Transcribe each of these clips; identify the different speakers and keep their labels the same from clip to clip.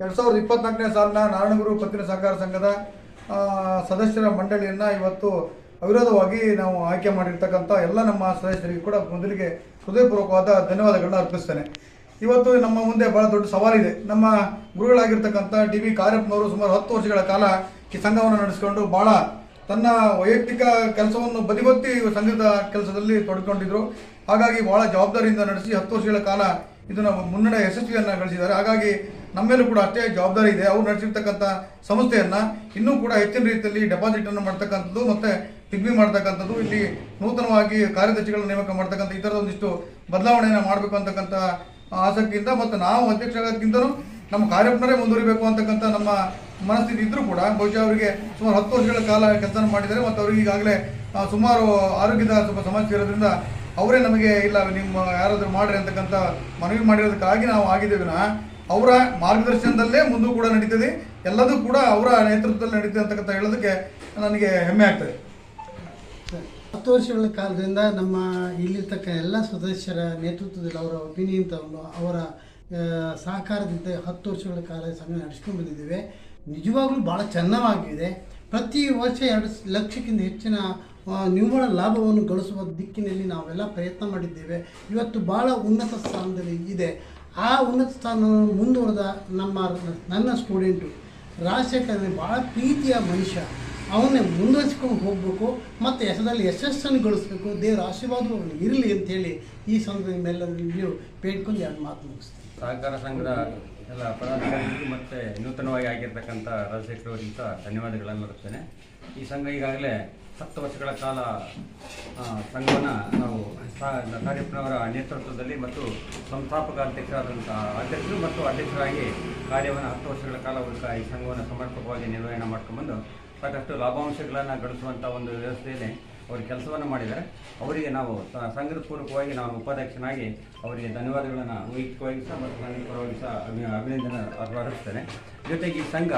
Speaker 1: ಎರಡು ಸಾವಿರದ ಇಪ್ಪತ್ನಾಲ್ಕನೇ ಸಾಲಿನ ನಾರಾಯಣಗುರು ಪತ್ತಿನ ಸಹಕಾರ ಸಂಘದ ಸದಸ್ಯರ ಮಂಡಳಿಯನ್ನು ಇವತ್ತು ಅವಿರೋಧವಾಗಿ ನಾವು ಆಯ್ಕೆ ಮಾಡಿರ್ತಕ್ಕಂಥ ಎಲ್ಲ ನಮ್ಮ ಸದಸ್ಯರಿಗೆ ಕೂಡ ಮೊದಲಿಗೆ ಹೃದಯಪೂರ್ವಕವಾದ ಧನ್ಯವಾದಗಳನ್ನ ಅರ್ಪಿಸ್ತೇನೆ. ಇವತ್ತು ನಮ್ಮ ಮುಂದೆ ಬಹಳ ದೊಡ್ಡ ಸವಾಲಿದೆ ನಮ್ಮ ಗುರುಗಳಾಗಿರ್ತಕ್ಕಂಥ ಡಿ ವಿ ಕಾರ್ಯಪ್ಪನವರು ಸುಮಾರು ಹತ್ತು ವರ್ಷಗಳ ಕಾಲ ಈ ಸಂಘವನ್ನು ನಡೆಸಿಕೊಂಡು ಬಹಳ ತನ್ನ ವೈಯಕ್ತಿಕ ಕೆಲಸವನ್ನು ಬದಿಗೊತ್ತಿ ಸಂಘದ ಕೆಲಸದಲ್ಲಿ ತೊಡ್ಕೊಂಡಿದ್ರು. ಹಾಗಾಗಿ ಬಹಳ ಜವಾಬ್ದಾರಿಯಿಂದ ನಡೆಸಿ ಹತ್ತು ವರ್ಷಗಳ ಕಾಲ ಇದನ್ನು ಮುನ್ನಡೆ ಯಶಸ್ವಿಯನ್ನು ಗಳಿಸಿದ್ದಾರೆ. ಹಾಗಾಗಿ ನಮ್ಮೇಲೂ ಕೂಡ ಅಷ್ಟೇ ಜವಾಬ್ದಾರಿ ಇದೆ. ಅವ್ರು ನಡೆಸಿರ್ತಕ್ಕಂಥ ಸಂಸ್ಥೆಯನ್ನು ಇನ್ನೂ ಕೂಡ ಹೆಚ್ಚಿನ ರೀತಿಯಲ್ಲಿ ಡೆಪಾಸಿಟನ್ನು ಮಾಡ್ತಕ್ಕಂಥದ್ದು ಮತ್ತು ಪಿಗ್ಮಿ ಮಾಡ್ತಕ್ಕಂಥದ್ದು. ಇಲ್ಲಿ ನೂತನವಾಗಿ ಕಾರ್ಯದರ್ಶಿಗಳನ್ನ ನೇಮಕ ಮಾಡ್ತಕ್ಕಂಥ ಈ ಥರದ ಒಂದಿಷ್ಟು ಬದಲಾವಣೆಯನ್ನು ಮಾಡಬೇಕು ಅಂತಕ್ಕಂಥ ಆಸಕ್ತಿಯಿಂದ ಮತ್ತು ನಾವು ಅಧ್ಯಕ್ಷರಾಗೋದಕ್ಕಿಂತಲೂ ನಮ್ಮ ಕಾರ್ಯಪ್ರೇ ಮುಂದುವರಿಬೇಕು ಅಂತಕ್ಕಂಥ ನಮ್ಮ ಮನಸ್ಥಿತಿ ಇದ್ದರೂ ಕೂಡ ಬಹುಶಃ ಅವರಿಗೆ ಸುಮಾರು ಹತ್ತು ವರ್ಷಗಳ ಕಾಲ ಕೆಲಸ ಮಾಡಿದ್ದಾರೆ ಮತ್ತು ಅವರಿಗೆ ಈಗಾಗಲೇ ಸುಮಾರು ಆರೋಗ್ಯದ ಸ್ವಲ್ಪ ಸಮಸ್ಯೆ ಇರೋದ್ರಿಂದ ಅವರೇ ನಮಗೆ ಇಲ್ಲ, ನಿಮ್ಮ ಯಾರಾದರೂ ಮಾಡ್ರಿ ಅಂತಕ್ಕಂಥ ಮನವಿ ಮಾಡಿರೋದಕ್ಕಾಗಿ ನಾವು ಆಗಿದ್ದೇವೆ. ಅವರ ಮಾರ್ಗದರ್ಶನದಲ್ಲೇ ಮುಂದೂ ಕೂಡ ನಡೀತದೆ. ಎಲ್ಲದೂ ಕೂಡ ಅವರ ನೇತೃತ್ವದಲ್ಲಿ ನಡೀತದೆ ಅಂತಕ್ಕಂಥ ಹೇಳೋದಕ್ಕೆ ನನಗೆ ಹೆಮ್ಮೆ ಆಗ್ತದೆ.
Speaker 2: ಹತ್ತು ವರ್ಷಗಳ ಕಾಲದಿಂದ ನಮ್ಮ ಇಲ್ಲಿರ್ತಕ್ಕ ಎಲ್ಲ ಸದಸ್ಯರ ನೇತೃತ್ವದಲ್ಲಿ ಅವರ ಒಪಿನಿಯನ್ ತಗೊಂಡು ಅವರ ಸಹಕಾರದಿಂದ ಹತ್ತು ವರ್ಷಗಳ ಕಾಲ ಸಮಯ ನಡೆಸ್ಕೊಂಡು ಬಂದಿದ್ದೇವೆ. ನಿಜವಾಗ್ಲೂ ಭಾಳ ಚೆನ್ನವಾಗಿದೆ ಪ್ರತಿ ವರ್ಷ ಎರಡು ಲಕ್ಷಕ್ಕಿಂತ ಹೆಚ್ಚಿನ ನಿವ್ವಳ ಲಾಭವನ್ನು ಗಳಿಸುವ ದಿಕ್ಕಿನಲ್ಲಿ ನಾವೆಲ್ಲ ಪ್ರಯತ್ನ ಮಾಡಿದ್ದೇವೆ. ಇವತ್ತು ಭಾಳ ಉನ್ನತ ಸ್ಥಾನದಲ್ಲಿ ಇದೆ. ಆ ಉನ್ನತ ಸ್ಥಾನವನ್ನು ಮುಂದುವರೆದ ನಮ್ಮ ನನ್ನ ಸ್ಟೂಡೆಂಟು ರಾಜಶೇಖರ ಭಾಳ ಪ್ರೀತಿಯ ಮನುಷ್ಯ. ಅವನ್ನೇ ಮುಂದುವರಿಸ್ಕೊಂಡು ಹೋಗಬೇಕು, ಮತ್ತು ಹೆಸರಲ್ಲಿ ಯಶಸ್ಸನ್ನು ಗಳಿಸ್ಬೇಕು, ದೇವರ ಆಶೀರ್ವಾದ ಅವನಿಗೆ ಇರಲಿ ಅಂತೇಳಿ ಈ ಸಂದರ್ಭ ಮೇಲೆಲ್ಲರಿಗೂ ಬೇಡ್ಕೊಂಡು ಎರಡು ಮಾತು ಮುಗಿಸ್ತೀನಿ.
Speaker 3: ಸಹಕಾರ ಸಂಘದ ಎಲ್ಲ ಪದಾಧಿಕಾರಿಗಳು ಮತ್ತು ನೂತನವಾಗಿ ಆಗಿರ್ತಕ್ಕಂಥ ರಾಜಶೇಖರ್ ಅವರಿಗಿಂತ ಧನ್ಯವಾದಗಳನ್ನು ಬರುತ್ತೇನೆ ಈ ಸಂಘ ಈಗಾಗಲೇ ಹತ್ತು ವರ್ಷಗಳ ಕಾಲ ಸಂಘವನ್ನು ನಾವು ಕಾರ್ಯಪ್ಪನವರ ನೇತೃತ್ವದಲ್ಲಿ ಮತ್ತು ಸಂಸ್ಥಾಪಕ ಅಧ್ಯಕ್ಷರಾದಂಥ ಅಧ್ಯಕ್ಷರು ಮತ್ತು ಅಧ್ಯಕ್ಷರಾಗಿ ಕಾರ್ಯವನ್ನು ಹತ್ತು ವರ್ಷಗಳ ಕಾಲ ಈ ಸಂಘವನ್ನು ಸಮರ್ಪಕವಾಗಿ ನಿರ್ವಹಣೆ ಮಾಡ್ಕೊಂಡ್ಬಂದು ಸಾಕಷ್ಟು ಲಾಭಾಂಶಗಳನ್ನು ಗಳಿಸುವಂಥ ಒಂದು ವ್ಯವಸ್ಥೆಯಲ್ಲಿ ಅವರು ಕೆಲಸವನ್ನು ಮಾಡಿದ್ದಾರೆ. ಅವರಿಗೆ ನಾವು ಸಂಘದ ಪೂರ್ವಕವಾಗಿ ನಾನು ಉಪಾಧ್ಯಕ್ಷನಾಗಿ ಅವರಿಗೆ ಧನ್ಯವಾದಗಳನ್ನು ವೈಯಕ್ತಿಕವಾಗಿ ಸಹ ಮತ್ತು ಸಂಘದ ಪರವಾಗಿ ಸಹ ಅಭಿ, ಅಭಿನಂದನೆ ಅರ್ಪಿಸ್ತೇನೆ ಜೊತೆಗೆ ಈ ಸಂಘ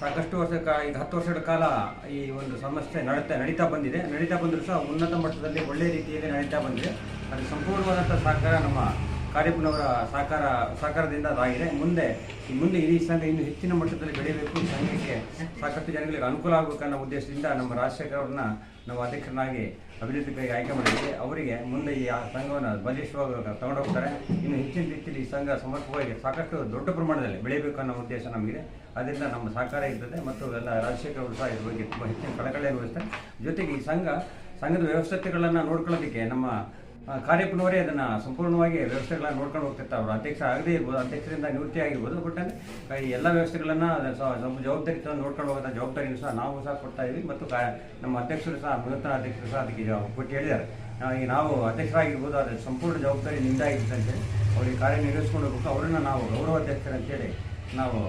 Speaker 3: ಸಾಕಷ್ಟು ವರ್ಷ ಈಗ ಹತ್ತು ವರ್ಷದ ಕಾಲ ಈ ಒಂದು ಸಮಸ್ಯೆ ನಡೀತಾ ನಡೀತಾ ಬಂದಿದೆ. ನಡೀತಾ ಬಂದರೂ ಸಹ ಉನ್ನತ ಮಟ್ಟದಲ್ಲಿ ಒಳ್ಳೆಯ ರೀತಿಯಲ್ಲಿ ನಡೀತಾ ಬಂದಿದೆ. ಅದು ಸಂಪೂರ್ಣವಾದಂಥ ಸಹಕಾರ ನಮ್ಮ ಕಾರ್ಯಪ್ಪನವರ ಸಹಕಾರ, ಸಹಕಾರದಿಂದ ಅದಾಗಿದೆ. ಮುಂದೆ ಮುಂದೆ ಈ ಸಂಘ ಇನ್ನು ಹೆಚ್ಚಿನ ಮಟ್ಟದಲ್ಲಿ ಬೆಳೆಯಬೇಕು ಸಂಘಕ್ಕೆ ಸಾಕಷ್ಟು ಜನಗಳಿಗೆ ಅನುಕೂಲ ಆಗಬೇಕು ಅನ್ನೋ ಉದ್ದೇಶದಿಂದ ನಮ್ಮ ರಾಜಶೇಖರ್ ಅವ್ರನ್ನ ನಾವು ಅಧ್ಯಕ್ಷರನ್ನಾಗಿ ಅಭಿವೃದ್ಧಿಗಾಗಿ ಆಯ್ಕೆ ಮಾಡಿದ್ದೀವಿ. ಅವರಿಗೆ ಮುಂದೆ ಈ ಸಂಘವನ್ನು ಬಲಿಷ್ಠವಾಗಿ ತಗೊಂಡೋಗ್ತಾರೆ. ಇನ್ನು ಹೆಚ್ಚಿನ ರೀತಿಯಲ್ಲಿ ಈ ಸಂಘ ಸಮರ್ಪಕವಾಗಿ ಸಾಕಷ್ಟು ದೊಡ್ಡ ಪ್ರಮಾಣದಲ್ಲಿ ಬೆಳೆಯಬೇಕು ಅನ್ನೋ ಉದ್ದೇಶ ನಮಗಿದೆ. ಅದರಿಂದ ನಮ್ಮ ಸಹಕಾರ ಇರ್ತದೆ ಮತ್ತು ಎಲ್ಲ ರಾಜಶೇಖರ್ ಅವರು ಸಹ ಇದ್ರ ಬಗ್ಗೆ ತುಂಬ ಹೆಚ್ಚಿನ ಕಳಕಳಿಯನ್ನು ವಹಿಸ್ತಾರೆ ಜೊತೆಗೆ ಈ ಸಂಘ, ಸಂಘದ ವ್ಯವಸ್ಥೆಗಳನ್ನು ನೋಡ್ಕೊಳ್ಳೋದಕ್ಕೆ ನಮ್ಮ ಕಾರ್ಯಪ್ಪನವರೇ ಅದನ್ನು ಸಂಪೂರ್ಣವಾಗಿ ವ್ಯವಸ್ಥೆಗಳನ್ನ ನೋಡ್ಕೊಂಡು ಹೋಗ್ತಿರ್ತಾರೆ. ಅವರು ಅಧ್ಯಕ್ಷ ಆಗದೇ ಇರ್ಬೋದು, ಅಧ್ಯಕ್ಷರಿಂದ ನಿವೃತ್ತಿ ಆಗಿರ್ಬೋದು ಬಟ್ ಅಂದರೆ ಈ ಎಲ್ಲ ವ್ಯವಸ್ಥೆಗಳನ್ನು ನಮ್ಮ ಜವಾಬ್ದಾರಿ ಸಹ ನೋಡ್ಕೊಂಡು ಹೋಗೋದ ಜವಾಬ್ದಾರಿಯನ್ನು ಸಹ ನಾವು ಸಹ ಕೊಡ್ತಾ ಇದ್ದೀವಿ ಮತ್ತು ನಮ್ಮ ಅಧ್ಯಕ್ಷರು ಸಹ ನೂತನ ಅಧ್ಯಕ್ಷರು ಸಹ ಅದಕ್ಕೆ ಕೊಟ್ಟು ಹೇಳಿದ್ದಾರೆ. ಈಗ ನಾವು ಅಧ್ಯಕ್ಷರಾಗಿರ್ಬೋದು ಅದರ ಸಂಪೂರ್ಣ ಜವಾಬ್ದಾರಿ ನಿಂದಾಗಿತ್ತು ಅಂತೇಳಿ ಅವರಿಗೆ ಕಾರ್ಯನಿರ್ವಹಿಸ್ಕೊಂಡು ಹೋಗ್ಬೇಕು. ಅವರನ್ನು ನಾವು ಗೌರವ ಅಧ್ಯಕ್ಷರು ಅಂತೇಳಿ ನಾವು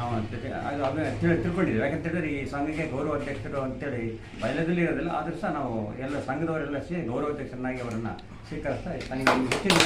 Speaker 3: ನಾವು ಅಂತೇಳಿ ಅದು ಅದು ತಿಳಿ, ತಿಳ್ಕೊಂಡಿದ್ದೀವಿ. ಯಾಕಂತ ಹೇಳಿದ್ರೆ ಈ ಸಂಘಕ್ಕೆ ಗೌರವ ಅಧ್ಯಕ್ಷರು ಅಂತೇಳಿ ಬಯಲದಲ್ಲಿ ಇರೋದಿಲ್ಲ ಆದರೂ ಸಹ ನಾವು ಎಲ್ಲ ಸಂಘದವರೆಲ್ಲ ಸೇರಿ ಗೌರವ ಅಧ್ಯಕ್ಷರನ್ನಾಗಿ ಅವರನ್ನು ಸ್ವೀಕರಿಸ್ತಾ ಸಂಘ ಹೆಚ್ಚಿನ